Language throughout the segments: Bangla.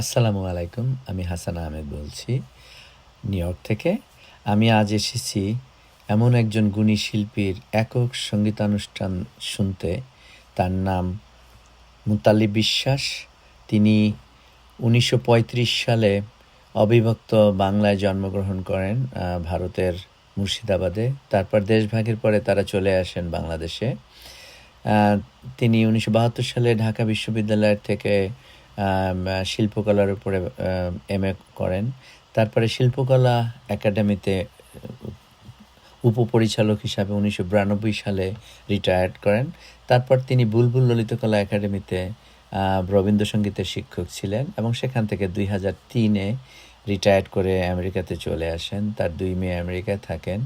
আসসালামু আলাইকুম, আমি হাসান আহমেদ বলছি নিউ ইয়র্ক থেকে। আমি আজ এসেছি এমন একজন গুণী শিল্পীর একক সঙ্গীতানুষ্ঠান শুনতে। তার নাম মুতালি বিশ্বাস। তিনি উনিশশো পঁয়ত্রিশ সালে অবিভক্ত বাংলায় জন্মগ্রহণ করেন ভারতের মুর্শিদাবাদে। তারপর দেশভাগের পরে তারা চলে আসেন বাংলাদেশে। তিনি উনিশশো বাহাত্তর সালে ঢাকা বিশ্ববিদ্যালয়ের থেকে শিল্পকলার উপরে এম এ করেন। তারপরে শিল্পকলা একাডেমিতে উপপরিচালক হিসাবে উনিশশো বিরানব্বই সালে রিটায়ার্ড করেন। তারপর তিনি বুলবুল ললিতকলা একাডেমিতে রবীন্দ্রসঙ্গীতের শিক্ষক ছিলেন এবং সেখান থেকে দুই হাজার তিনে রিটায়ার্ড করে আমেরিকাতে চলে আসেন। তার দুই মেয়ে আমেরিকায় থাকেন।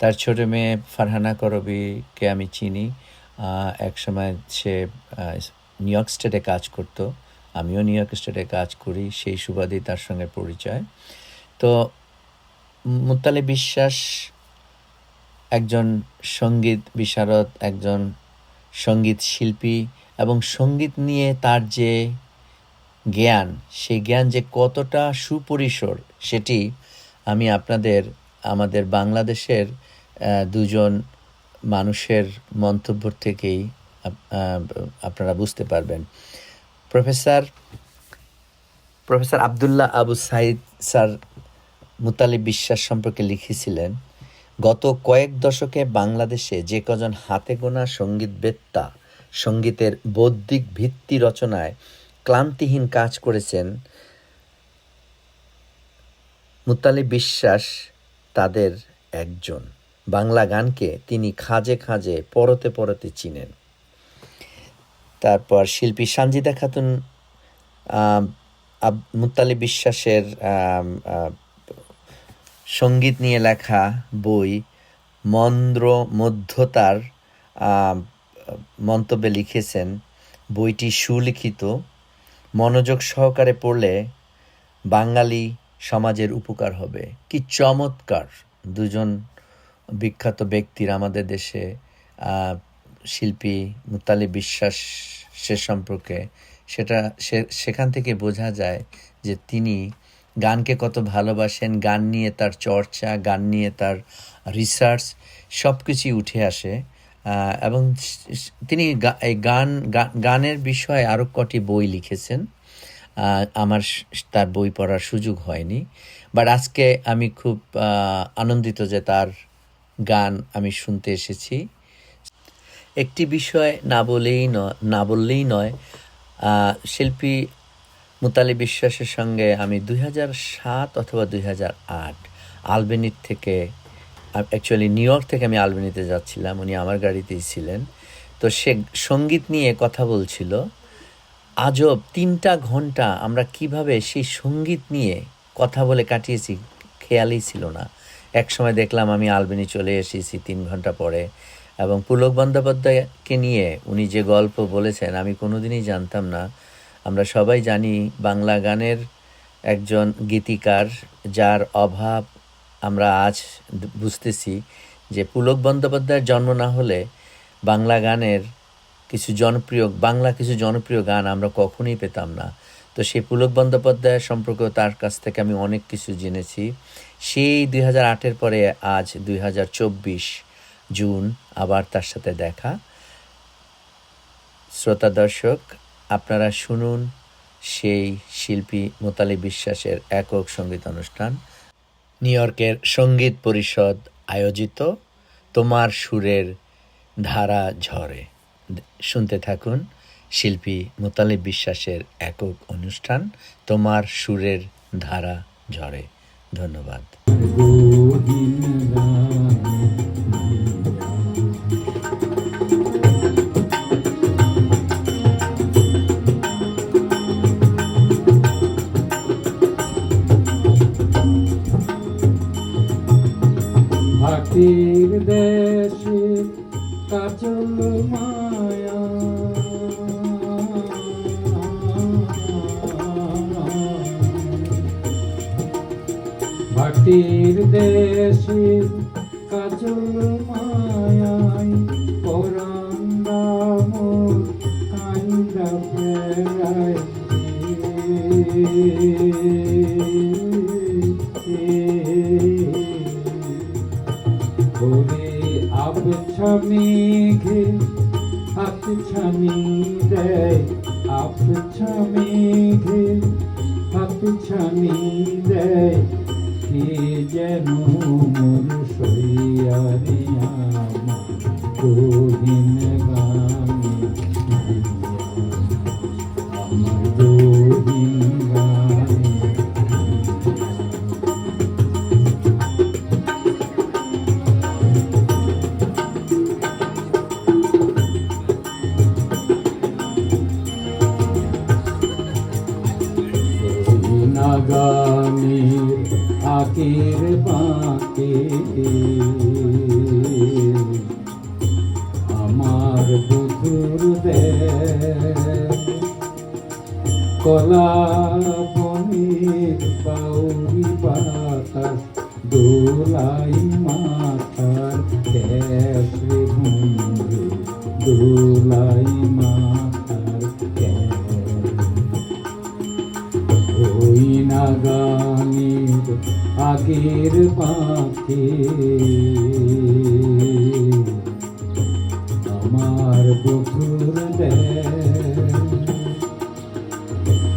তার ছোট মেয়ে ফারহানা করবিকে আমি চিনি। একসময় সে নিউ ইয়র্ক স্টেটে কাজ করত। আমিও নিউ ইয়র্ক স্টেটে কাজ করি, সেই সুবাদেই তার সঙ্গে পরিচয়। তো মুতালে বিশ্বাস একজন সংগীত বিশারদ, একজন সংগীত শিল্পী এবং সংগীত নিয়ে তার যে জ্ঞান, সেই জ্ঞান যে কতটা সুপরিসর সেটি আমি আপনাদের, আমাদের বাংলাদেশের দুজন মানুষের মন্তব্য থেকেই আপনারা বুঝতে পারবেন। Professor professor Abdullah Abu Sayeed sir Mutalib Biswas সম্পর্কে লিখেছিলেন, গত কয়েক দশকে বাংলাদেশে যে কজন হাতে গোনা সঙ্গীতবেত্তা সঙ্গীতের বৌদ্ধিক ভিত্তি রচনায় ক্লান্তিহীন কাজ করেছেন, মুতালিব বিশ্বাস তাদের একজন। বাংলা গানকে তিনি খাজে খাজে পরতে পরতে চিনেন। তারপর শিল্পী সানজিদা খাতুন মুত্তালিব বিশ্বাসের সংগীত নিয়ে লেখা বই, মন্দ্র মধ্যতার মন্তব্যে লিখেছেন, বইটি সুলিখিত, মনোযোগ সহকারে পড়লে বাঙালি সমাজের উপকার হবে। কি চমৎকার! দুজন বিখ্যাত ব্যক্তির আমাদের দেশে শিল্পী মুতালি বিশ্বাস সে সম্পর্কে সেটা সে, সেখান থেকে বোঝা যায় যে তিনি গানকে কত ভালোবাসেন, গান নিয়ে তার চর্চা, গান নিয়ে তার রিসার্চ সব কিছুই উঠে আসে। এবং তিনি এই গান গানের বিষয়ে আরও কটি বই লিখেছেন। আমার তার বই পড়ার সুযোগ হয়নি। বাট আজকে আমি খুব আনন্দিত যে তার গান আমি শুনতে এসেছি। একটি বিষয় না বলেই নয় না বললেই নয় শিল্পী মুতালি বিশ্বাসের সঙ্গে আমি দুই হাজার সাত অথবা দুই হাজার আট আলবেনির থেকে অ্যাকচুয়ালি নিউ ইয়র্ক থেকে আমি আলবেনিতে যাচ্ছিলাম, উনি আমার গাড়িতেই ছিলেন। তো সে সংগীত নিয়ে কথা বলছিল, আজব তিনটা ঘণ্টা আমরা কীভাবে সেই সংগীত নিয়ে কথা বলে কাটিয়েছি, খেয়ালই ছিল না। এক সময় দেখলাম আমি আলবেনি চলে এসেছি তিন ঘণ্টা পরে এবং পুলক বন্দ্যোপাধ্যায়কে নিয়ে উনি যে গল্প বলেছেন, আমি কোনোদিনই জানতাম না। আমরা সবাই জানি বাংলা গানের একজন গীতিকার, যার অভাব আমরা আজ বুঝতেছি যে পুলক বন্দ্যোপাধ্যায়ের জন্ম না হলে বাংলা গানের কিছু জনপ্রিয়, বাংলা কিছু জনপ্রিয় গান আমরা কখনোই পেতাম না। তো সেই পুলক বন্দ্যোপাধ্যায় সম্পর্কেও তার কাছ থেকে আমি অনেক কিছু জেনেছি। সেই দুই হাজার আটের পরে আজ দুই হাজার চব্বিশ জুন আবার তার সাথে দেখা। শ্রোতা দর্শক, আপনারা শুনুন সেই শিল্পী মোতালি বিশ্বাসের একক সংগীত অনুষ্ঠান। নিউ ইয়র্কের সংগীত পরিষদ আয়োজিত, তোমার সুরের ধারা ঝরে। শুনতে থাকুন শিল্পী মোতালিব বিশ্বাসের একক অনুষ্ঠান, তোমার সুরের ধারা ঝরে। ধন্যবাদ। নাগামের আকের বাঁকে আমার বুধুর কলা বনের পাউরি পাতা দোলাই মাথার পাখে আমার বধুর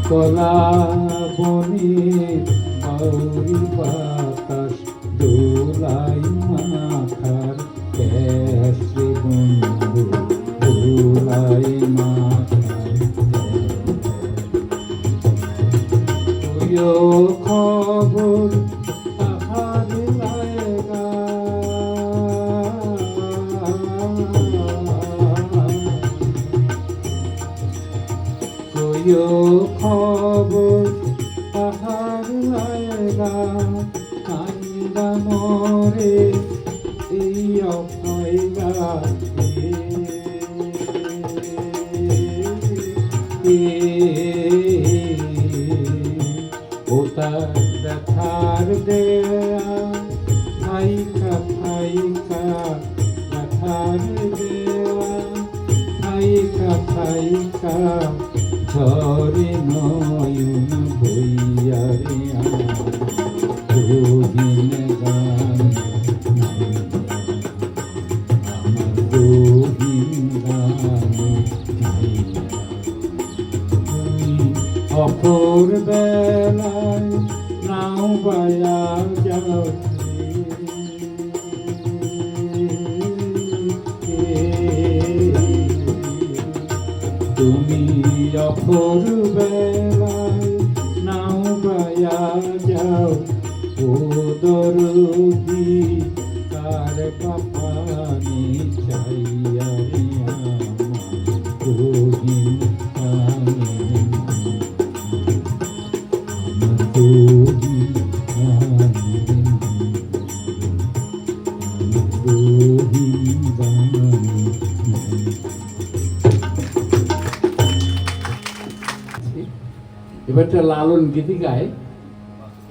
কলা বনের বাউরি বাতাস দোলাই মাথার ক্যাশ বন্ধু দোলাই মাথার। তুইও দেয়া ভাইকা ভাইকা ব্যথার দেয়া ভাইকা ভাইকা ঝরে নয়ন কানে এবারটা লালন গীতি গায়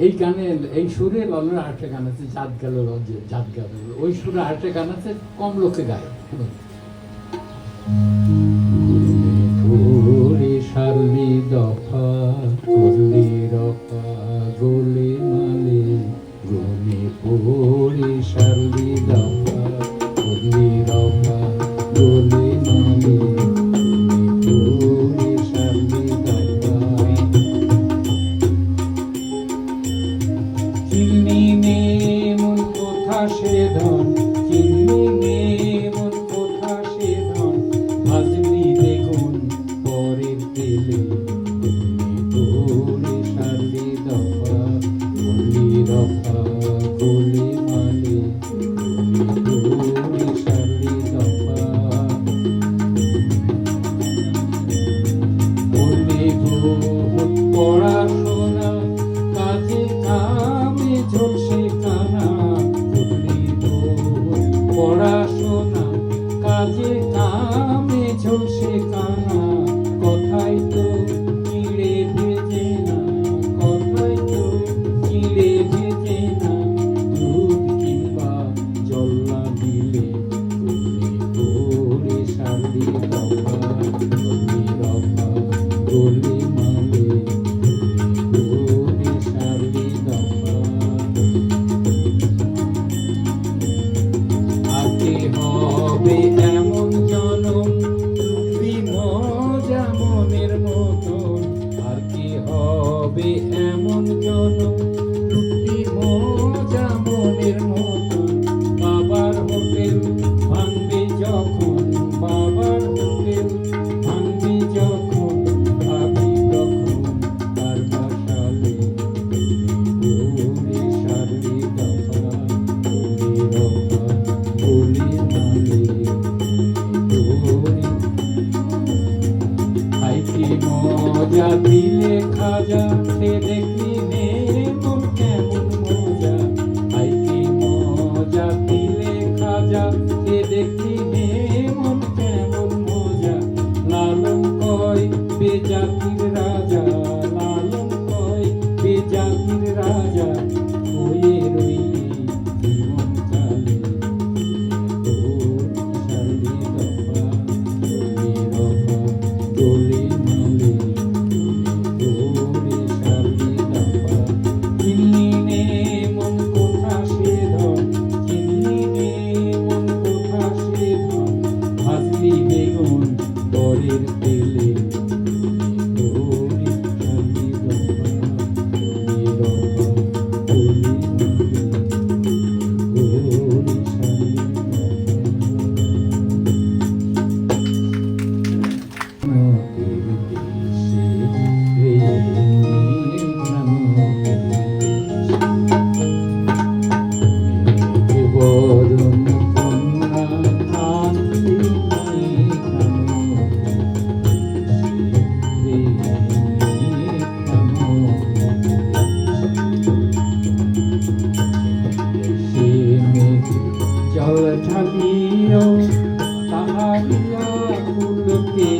এই গানে, এই সুরে লালনের হাটে গান আছে, জাত গেল লজ্জে জাত গেল। ওই সুরে হাটে গান আছে, কম লোকে গায়।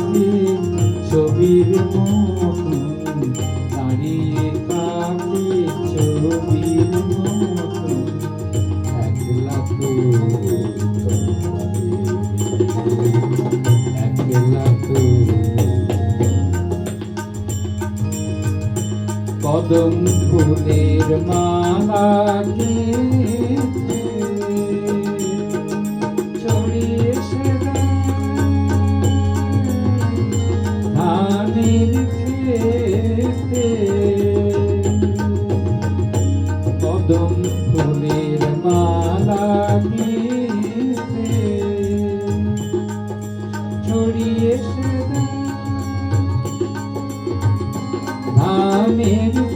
কাছে ছবির মতন দাঁড়িয়ে কাছে ছবির মতন। একলা কদম ফুলের মালা মেরু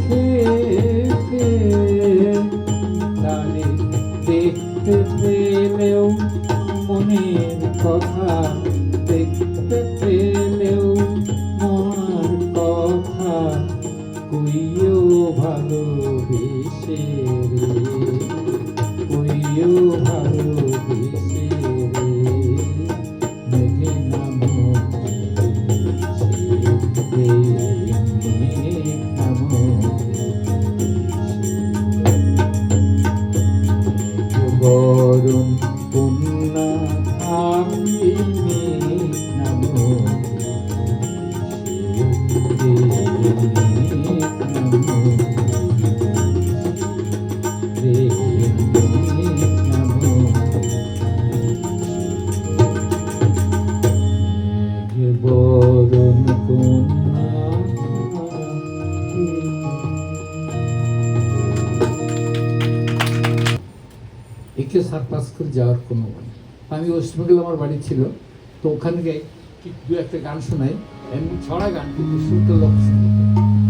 সারপাস করে যাওয়ার কোনো মানে। আমি ওয়েস্টবেঙ্গল আমার বাড়ি ছিল, তো ওখানে দু একটা গান শোনাই, এমনি ছড়া গান, কিন্তু শুনতে লক্ষ্য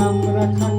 নাম রাখা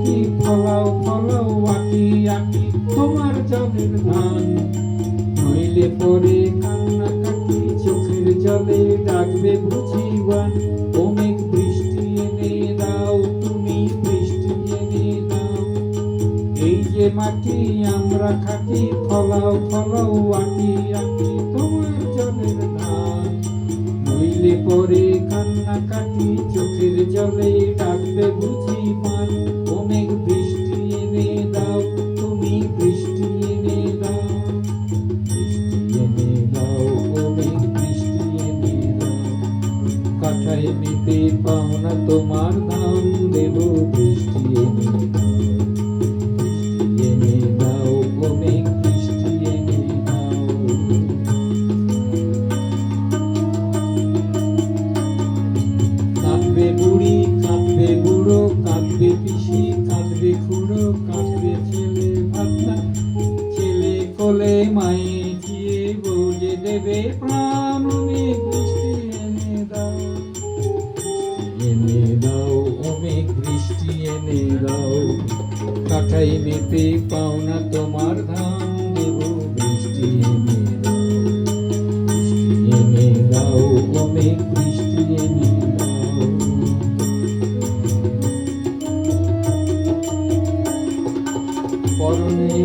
কাঠায় নিতে পাওনা তোমার ধান দেব বৃষ্টি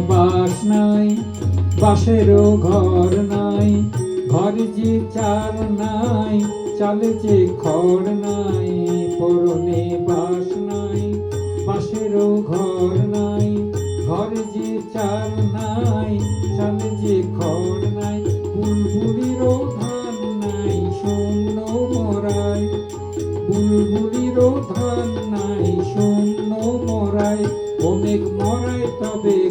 বাস নাই বাসেরও ঘর নাই, ঘর যে চার নাই, চালে যে খড় নাই, পরনে বাস নাই বাসেরও ঘর নাই, ঘর যে চার নাই, চালে যে খড় নাই, বুলবুলিরও ধান নাই, শূন্য মরায় বুলবুলিরও ধান নাই, শূন্য মরায় অনেক মরায় তবে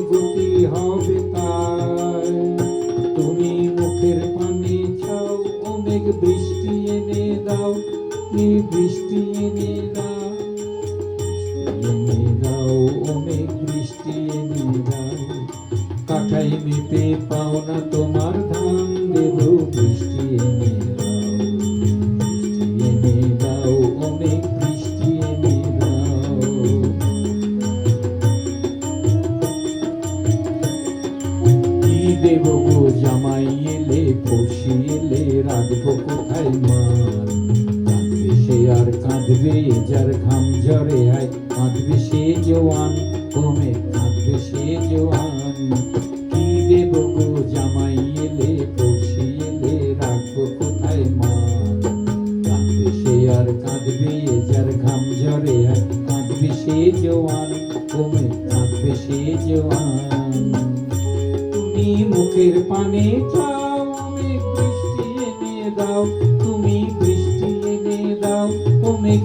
পাঠাই মেপে পাওনা তোমার ধান, দেব বৃষ্টি এনে দেব গো জামাই এলে পশি এলে রাখব কোথায় মান? কাঁদবে সে আর কাঁদবে, যার ঘাম ঝরে আয়, কাঁদবে সে জোয়ান। তুমি বৃষ্টি এনে দাও ও মেঘ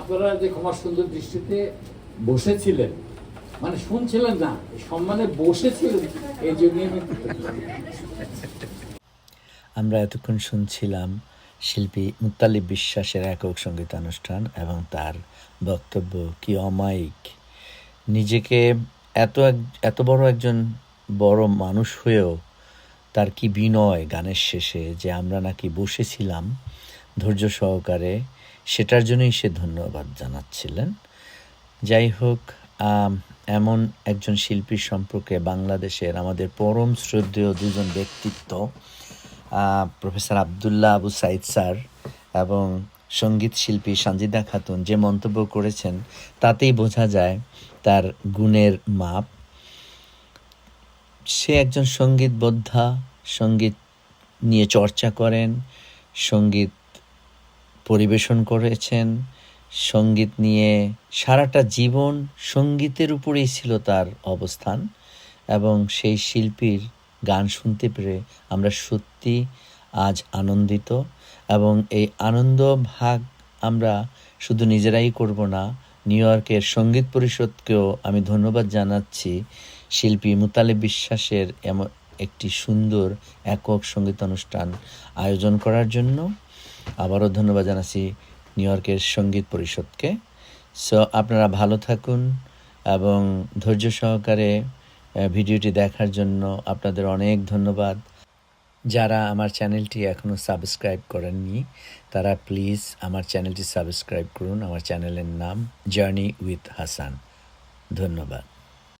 আপনারা যে ক্ষমা সুন্দর দৃষ্টিতে বসেছিলেন মানে শুনছিলেন না সম্মানে বসেছিলেন, এই জন্য আমরা এতক্ষণ শুনছিলাম শিল্পী মুতালিব বিশ্বাসের একক সঙ্গীতানুষ্ঠান এবং তার বক্তব্য, কি অমায়িক? নিজেকে এত এক, এত বড় একজন বড় মানুষ হয়েও তার কি বিনয় গানের শেষে যে আমরা নাকি বসেছিলাম ধৈর্য সহকারে সেটার জন্যই সে ধন্যবাদ জানাচ্ছিলেন। যাই হোক এমন একজন শিল্পী সম্পর্কে বাংলাদেশের আমাদের পরম শ্রদ্ধেয় দুজন ব্যক্তিত্ব প্রফেসর আবদুল্লাহ আবু সাইদ স্যার এবং সংগীত শিল্পী সানজিদা খাতুন যে মন্তব্য করেছেন, তাতেই বোঝা যায় তার গুণের মাপ। সে একজন সংগীত বোদ্ধা সংগীত নিয়ে চর্চা করেন, সংগীত পরিবেশন করেছেন। সংগীত নিয়ে সারাটা জীবন সঙ্গীতের উপরেই ছিল তার অবস্থান এবং সেই শিল্পীর গান শুনতে পেরে আমরা সত্যি আজ আনন্দিত এবং এই আনন্দ ভাগ আমরা শুধু নিজেরাই করব না, নিউ ইয়র্কের সংগীত পরিষদকেও আমি ধন্যবাদ জানাচ্ছি। শিল্পী মুতালে বিশ্বাসের এমন একটি সুন্দর একক সংগীত অনুষ্ঠান আয়োজন করার জন্য। আবারও ধন্যবাদ জানাচ্ছি নিউ ইয়র্কের সংগীত পরিষদকে। সো আপনারা ভালো থাকুন এবং ধৈর্য সহকারে ভিডিওটি দেখার জন্য আপনাদের অনেক ধন্যবাদ। যারা আমার চ্যানেলটি এখনও সাবস্ক্রাইব করেননি, তারা প্লিজ আমার চ্যানেলটি সাবস্ক্রাইব করুন। আমার চ্যানেলের নাম জার্নি উইথ হাসান ধন্যবাদ।